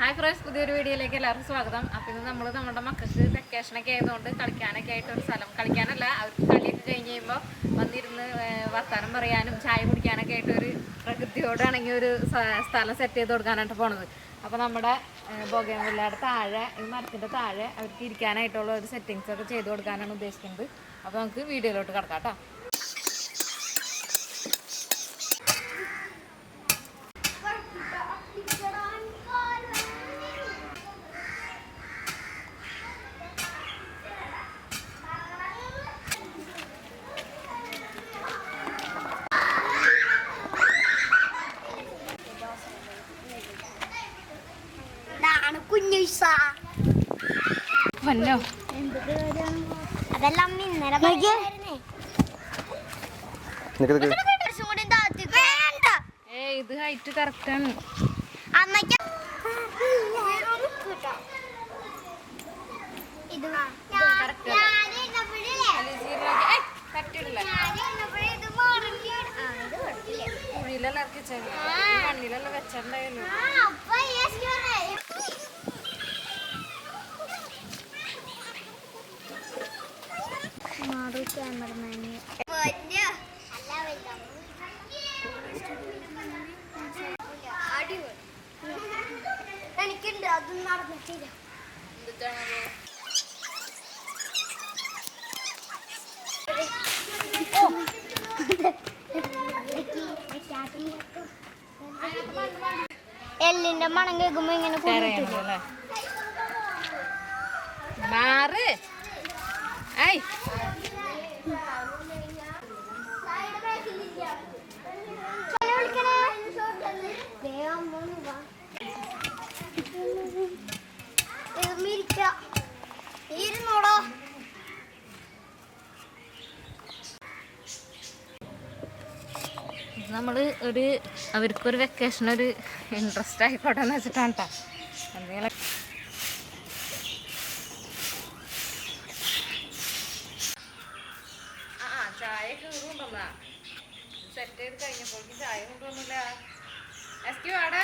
Hi friends പുതിയൊരു വീഡിയോയിലേക്ക് എല്ലാവർക്കും സ്വാഗതം. അപ്പോൾ ഇന്ന് നമ്മൾ നമ്മുടെ മക്കൾക്ക് വെക്കേഷനൊക്കെ ആയതുകൊണ്ട് കളിക്കാനൊക്കെ ആയിട്ട് ഒരു സ്ഥലം കളിക്കാനല്ല അവർക്ക് കളിയൊക്കെ കഴിഞ്ഞ് കഴിയുമ്പോൾ വന്നിരുന്ന് വർത്തമാനം പറയാനും ചായ കുടിക്കാനൊക്കെ ആയിട്ട് ഒരു പ്രകൃതിയോടാണെങ്കിൽ ഒരു സ്ഥലം സെറ്റ് ചെയ്ത് കൊടുക്കാനായിട്ട് പോണത്. അപ്പോൾ നമ്മുടെ ബൊഗേമുല്ലയുടെ താഴെ ഈ മരത്തിന്റെ താഴെ അവർക്ക് ഇരിക്കാനായിട്ടുള്ള ഒരു സെറ്റിങ്സൊക്കെ ചെയ്ത് കൊടുക്കാനാണ് ഉദ്ദേശിക്കുന്നത്. അപ്പോൾ നമുക്ക് വീഡിയോയിലോട്ട് കിടക്കാം കേട്ടോ. കുഞ്ഞുസ വല്ലോ. അതെല്ലാം ഇന്നലെ ഇത് ഹൈറ്റ് കറക്റ്റാണ് അമ്മയ്ക്ക് ഇത് correct അല്ല. ഞാനിരുന്നപ്പോഴില്ലേ എല്ലിന്റെ മണം കേൾക്കുമ്പോ ഇങ്ങനെ മാറ്. ഐ. നമ്മൾ ഒരു അവർക്കൊരു വെക്കേഷൻ ഒരു ഇൻട്രസ്റ്റ് ആയിക്കോട്ടെ എന്ന് വെച്ചിട്ടാണ് കേട്ടോ എന്തെങ്കിലും ചായ കീറുണ്ടോന്നാ സെറ്റ് ചെയ്ത് കഴിഞ്ഞപ്പോൾ ചായ കൊണ്ടുവന്നില്ല. എസ്ക്യൂ ആടെ?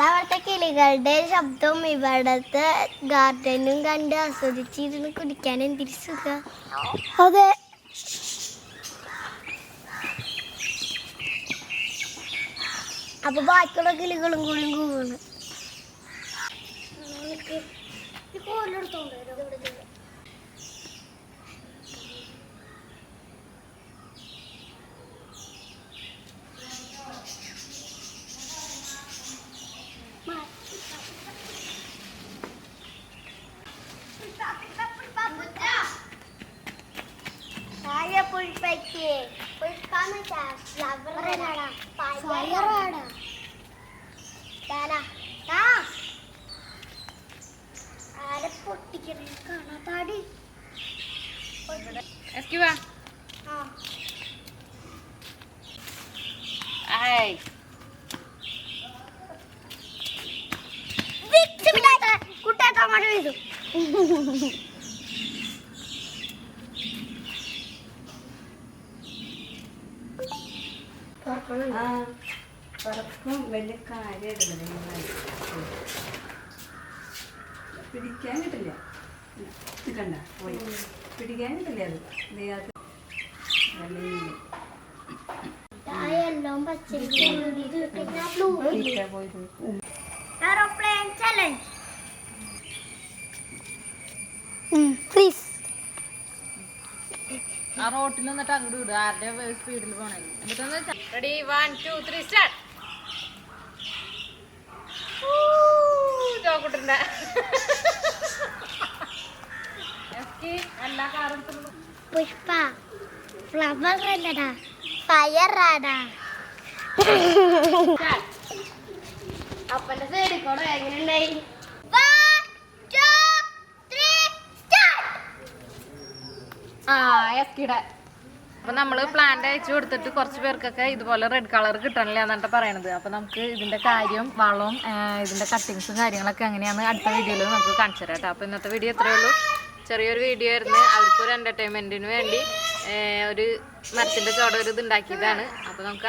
അവിടുത്തെ കിളികളുടെ ശബ്ദം ഇവിടത്തെ ഗാർഡനും കണ്ട് ആസ്വദിച്ചിരുന്ന് കുടിക്കാൻ എന്തിരി സുഖ. അതെ അപ്പൊ ബാക്കിയുള്ള കിളികളും കൂടി കൂണ് പുൽപ്പയ്ക്ക് pulpake. Pulpana sa flower na. Fire na. പെയ്തു പറക്കും വലിയ കാര്യമായിട്ടില്ല പിടിക്കാൻ കിട്ടില്ല. കണ്ട പോയി. പിടിക്കാൻ കിട്ടില്ല അത്. നെയ്യാത്ത പോയി. പോയി. ആ റോട്ടിൽ നിന്നിട്ട് അങ്ങോട്ട് വിടും. ആരുടെ സ്പീഡിൽ പോണേ? എന്നിട്ടൊന്ന് ready one two three start ചോക്കുട്ടിന്റെ എല്ലാ കാറും പുഷ്പ ഫ്ലവർ അല്ലടാ ഫയർ ആടാ. അപ്പന്റെ സൈഡിൽ കൂടെ എങ്ങനെയുണ്ടായി? ആ അപ്പൊ നമ്മൾ പ്ലാന്റ് അയച്ചു കൊടുത്തിട്ട് കുറച്ച് പേർക്കൊക്കെ ഇതുപോലെ റെഡ് കളർ കിട്ടണില്ല എന്നിട്ട് പറയണത്. അപ്പൊ നമുക്ക് ഇതിന്റെ കാര്യം വളവും ഇതിന്റെ കട്ടിങ്സും കാര്യങ്ങളൊക്കെ എങ്ങനെയാന്ന് അടുത്ത വീഡിയോയിൽ നമുക്ക് കാണിച്ചു തരാം അപ്പൊ ഇന്നത്തെ വീഡിയോ എത്രയേ ഉള്ളൂ. ചെറിയൊരു വീഡിയോ ആയിരുന്നു. അവർക്കൊരു എന്റർടൈൻമെന്റിന് വേണ്ടി ഒരു മരത്തിന്റെ ചോട ഒരു ഇത് ഉണ്ടാക്കിയതാണ്. അപ്പൊ നമുക്ക്